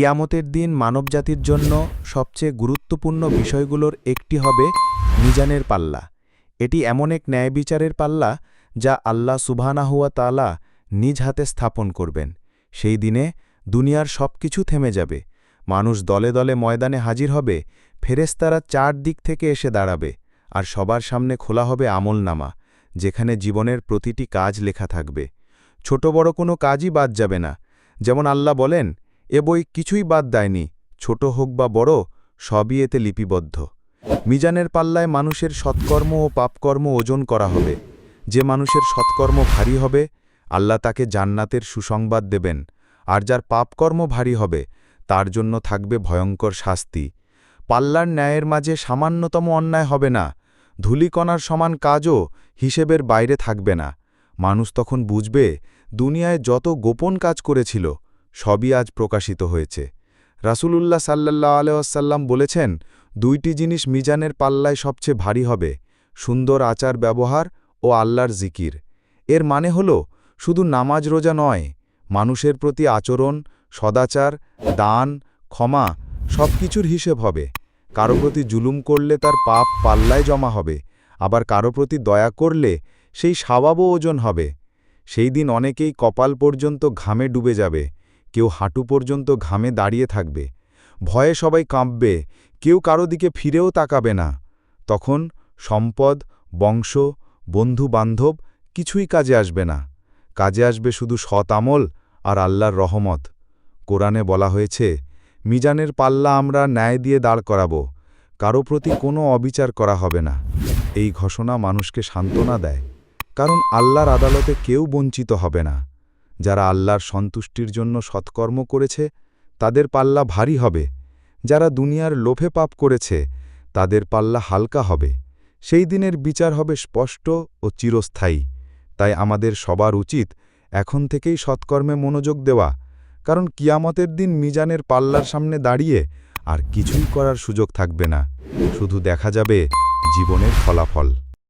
কিয়ামতের দিন মানবজাতির জন্য সবচেয়ে গুরুত্বপূর্ণ বিষয়গুলোর একটি হবে মিজানের পাল্লা। এটি এমন এক ন্যায় বিচারের পাল্লা যা আল্লাহ সুবহানাহুয়া তালা নিজ হাতে স্থাপন করবেন। সেই দিনে দুনিয়ার সব কিছু থেমে যাবে। মানুষ দলে দলে ময়দানে হাজির হবে ফেরেস্তারা চার দিক থেকে এসে দাঁড়াবে আর সবার সামনে খোলা হবে আমলনামা, যেখানে জীবনের প্রতিটি কাজ লেখা থাকবে। ছোট বড় কোনো কাজই বাদ যাবে না। যেমন আল্লাহ বলেন এ বই কিছুই বাদ দেয়নি, ছোট হোক বা বড়, সবই এতে লিপিবদ্ধ। মিজানের পাল্লায় মানুষের সৎকর্ম ও পাপকর্ম ওজন করা হবে। যে মানুষের সৎকর্ম ভারী হবে, আল্লাহ তাকে জান্নাতের সুসংবাদ দেবেন। আর যার পাপকর্ম ভারী হবে, তার জন্য থাকবে ভয়ঙ্কর শাস্তি। পাল্লার ন্যায়ের মাঝে সামান্যতম অন্যায় হবে না। ধুলিকণার সমান কাজও হিসেবের বাইরে থাকবে না। মানুষ তখন বুঝবে, দুনিয়ায় যত গোপন কাজ করেছিল সবই আজ প্রকাশিত হয়েছে। রাসূলুল্লাহ সাল্লাহ আলহাসাল্লাম বলেছেন, দুইটি জিনিস মিজানের পাল্লায় সবচেয়ে ভারী হবে, সুন্দর আচার ব্যবহার ও আল্লাহর জিকির। এর মানে হল, শুধু নামাজ রোজা নয়, মানুষের প্রতি আচরণ, সদাচার, দান, ক্ষমা সব কিছুর হিসেব হবে। কারও প্রতি জুলুম করলে তার পাপ পাল্লায় জমা হবে, আবার কারও প্রতি দয়া করলে সেই স্বভাবও ওজন হবে। সেই দিন অনেকেই কপাল পর্যন্ত ঘামে ডুবে যাবে। কেউ হাঁটু পর্যন্ত ঘামে দাঁড়িয়ে থাকবে। ভয়ে সবাই কাঁপবে, কেউ কারও দিকে ফিরেও তাকাবে না। তখন সম্পদ, বংশ বন্ধু বান্ধব কিছুই কাজে আসবে না। কাজে আসবে শুধু সৎ আমল আর আল্লাহর রহমত। কোরআনে বলা হয়েছে, মিজানের পাল্লা আমরা ন্যায় দিয়ে দাঁড় করাব, কারও প্রতি কোনো অবিচার করা হবে না। এই ঘোষণা মানুষকে সান্ত্বনা দেয়, কারণ আল্লাহর আদালতে কেউ বঞ্চিত হবে না। যারা আল্লাহর সন্তুষ্টির জন্য সৎকর্ম করেছে, তাদের পাল্লা ভারী হবে। যারা দুনিয়ার লোভে পাপ করেছে, তাদের পাল্লা হালকা হবে। সেই দিনের বিচার হবে স্পষ্ট ও চিরস্থায়ী। তাই আমাদের সবার উচিত এখন থেকেই সৎকর্মে মনোযোগ দেওয়া। কারণ কিয়ামতের দিন মিজানের পাল্লার সামনে দাঁড়িয়ে আর কিছুই করার সুযোগ থাকবে না। শুধু দেখা যাবে জীবনের ফলাফল।